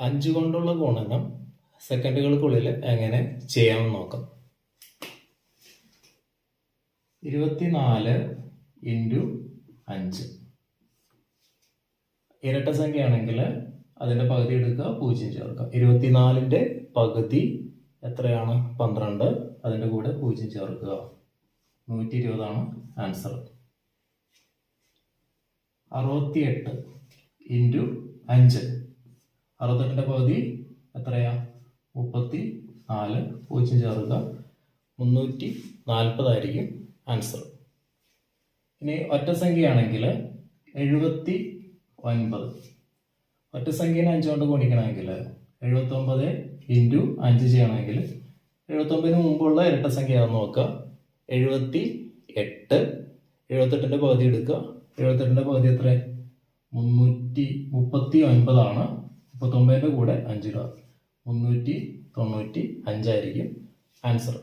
അഞ്ച് കൊണ്ടുള്ള ഗുണനം സെക്കൻഡുകൾക്കുള്ളിൽ എങ്ങനെ ചെയ്യാമെന്ന് നോക്കാം. ഇരുപത്തിനാല് ഇന്റു അഞ്ച്. ഇരട്ട സംഖ്യയാണെങ്കിൽ അതിന്റെ പകുതി എടുക്കുക പൂജ്യം ചേർക്കുക. ഇരുപത്തിനാലിന്റെ പകുതി എത്രയാണ്? പന്ത്രണ്ട്. അതിന്റെ കൂടെ പൂജ്യം ചേർക്കുക. നൂറ്റി ഇരുപതാണ് ആൻസർ. അറുപത്തിയെട്ട് ഇന്റു അഞ്ച്. അറുപത്തെട്ടിന്റെ പകുതി എത്രയാ? മുപ്പത്തി നാല് പൂജ്യം ചേർക്കുക മുന്നൂറ്റി നാൽപ്പതായിരിക്കും ആൻസർ ഇനി ഒറ്റ സംഖ്യയാണെങ്കിൽ എഴുപത്തി ഒൻപത് ഒറ്റ സംഖ്യനെ അഞ്ചുകൊണ്ട് ഗുണിക്കണമെങ്കിൽ എഴുപത്തൊമ്പത് ഇന്റു അഞ്ച് ചെയ്യണമെങ്കിൽ എഴുപത്തൊമ്പതിന് മുമ്പുള്ള ഇരട്ട സംഖ്യ നോക്കുക. എഴുപത്തി എട്ട് എഴുപത്തെട്ടിന്റെ പകുതി എടുക്കുക. എഴുപത്തെട്ടിന്റെ പകുതി എത്ര മുന്നൂറ്റി മുപ്പത്തി ഒൻപതാണ് മുപ്പത്തൊമ്പതിന്റെ കൂടെ അഞ്ച് ഇടുക മുന്നൂറ്റി തൊണ്ണൂറ്റി അഞ്ചായിരിക്കും ആൻസർ